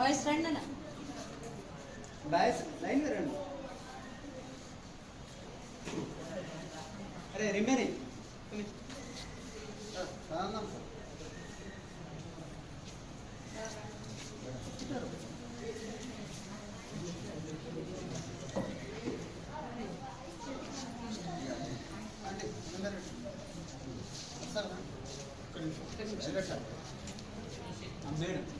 Boys రండి అన్న boys line రండి. అరే రిమైనింగ్ మేడం.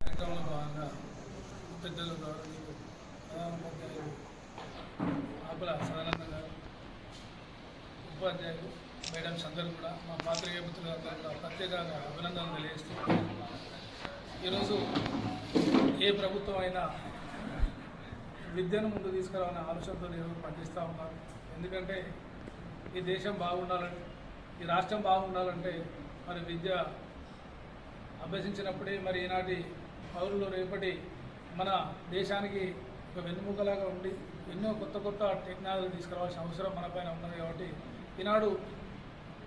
కార్యక్రమంలో భాగంగా పెద్దలు గౌరవనీయులు ప్రధానోపాధ్యాయులు ఆకుల సదానంద గారు ఉపాధ్యాయులు మేడమ్స్ అందరూ కూడా మా పాత్రికేయ మిత్రులందరూ కూడా ప్రత్యేకంగా అభినందనలు తెలియజేస్తూ ఈరోజు ఏ ప్రభుత్వం అయినా విద్యను ముందు తీసుకురావాలనే ఆలోచనతో నేను పనిచేస్తూ ఉన్నారు. ఎందుకంటే ఈ దేశం బాగుండాలని ఈ రాష్ట్రం బాగుండాలంటే మరి విద్య అభ్యసించినప్పుడే మరి ఈనాటి పౌరులు రేపటి మన దేశానికి ఒక వెన్నుముకలాగా ఉండి ఎన్నో కొత్త కొత్త టెక్నాలజీ తీసుకురావాల్సిన అవసరం మన పైన ఉన్నది కాబట్టి ఈనాడు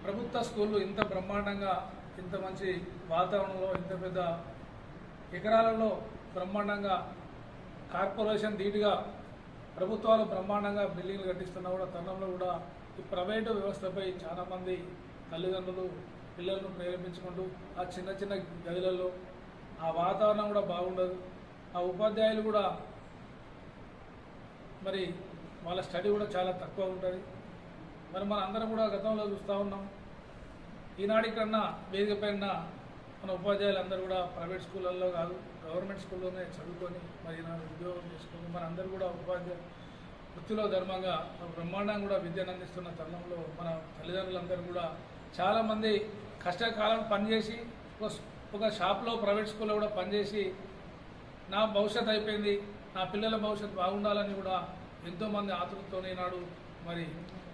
ప్రభుత్వ స్కూళ్ళు ఇంత బ్రహ్మాండంగా ఇంత మంచి వాతావరణంలో ఇంత పెద్ద ఎకరాలలో బ్రహ్మాండంగా కార్పొరేషన్ ధీటుగా ప్రభుత్వాలు బ్రహ్మాండంగా బిల్డింగ్లు కట్టిస్తున్నా కూడా తరుణంలో కూడా ఈ ప్రైవేటు వ్యవస్థపై చాలామంది తల్లిదండ్రులు పిల్లలను ప్రేరేపించుకుంటూ ఆ చిన్న చిన్న గదులలో ఆ వాతావరణం కూడా బాగుండదు. ఆ ఉపాధ్యాయులు కూడా మరి వాళ్ళ స్టడీ కూడా చాలా తక్కువ ఉంటుంది. మరి మన అందరం కూడా గతంలో చూస్తూ ఉన్నాం. ఈనాటి కన్నా వేదిక పైన మన ఉపాధ్యాయులు అందరూ కూడా ప్రైవేట్ స్కూళ్ళల్లో కాదు గవర్నమెంట్ స్కూల్లోనే చదువుకొని మరి ఉద్యోగం చేసుకొని మన అందరూ కూడా ఉపాధ్యాయ వృత్తిలో ధర్మంగా బ్రహ్మాండంగా కూడా విద్యను అందిస్తున్న తరుణంలో మన తల్లిదండ్రులందరూ కూడా చాలామంది కష్టకాలం పనిచేసి ఒక ఒక షాప్లో ప్రైవేట్ స్కూల్లో కూడా పనిచేసి నా భవిష్యత్ అయిపోయింది నా పిల్లల భవిష్యత్తు బాగుండాలని కూడా ఎంతోమంది ఆతృతతోనే ఈనాడు మరి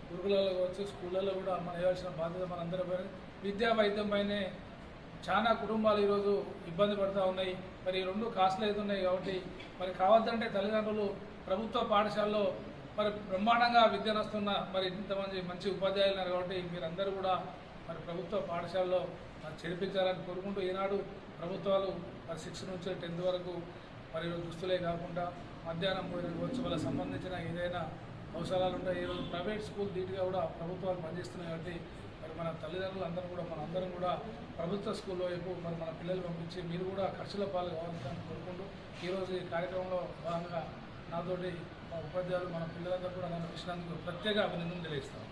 గురుకులలో వచ్చి స్కూళ్ళలో కూడా మన వేయాల్సిన బాధ్యత మనందరి పైన విద్యా వైద్యం పైనే చాలా కుటుంబాలు ఈరోజు ఇబ్బంది పడుతూ ఉన్నాయి. మరి ఈ రెండు కాస్ట్లు అవుతున్నాయి కాబట్టి మరి కావద్దంటే తల్లిదండ్రులు ప్రభుత్వ పాఠశాలలో మరి బ్రహ్మాండంగా విద్య నస్తున్న మరి ఇంతమంది మంచి ఉపాధ్యాయులు ఉన్నారు కాబట్టి మీరందరూ కూడా మరి ప్రభుత్వ పాఠశాలలో మరి చేర్పించాలని కోరుకుంటూ ఈనాడు ప్రభుత్వాలు మరి సిక్స్ నుంచి టెన్త్ వరకు మరి దుస్తులే కాకుండా మధ్యాహ్నం భోజనం కావచ్చు వాళ్ళకి సంబంధించిన ఏదైనా అవసరాలు ఉంటాయి ఈరోజు ప్రైవేట్ స్కూల్ ధీటుగా కూడా ప్రభుత్వాలు పనిచేస్తున్నాయి కాబట్టి మన తల్లిదండ్రులు అందరూ కూడా మన అందరం కూడా ప్రభుత్వ స్కూల్లో వైపు మరి మన పిల్లలు పంపించి మీరు కూడా ఖర్చుల పాలు కావాలని కోరుకుంటూ ఈరోజు ఈ కార్యక్రమంలో భాగంగా నాతోటి మా ఉపాధ్యాయులు మన పిల్లలందరూ కూడా నన్ను ఇచ్చినందుకు ప్రత్యేక అభినందన తెలియజేస్తాను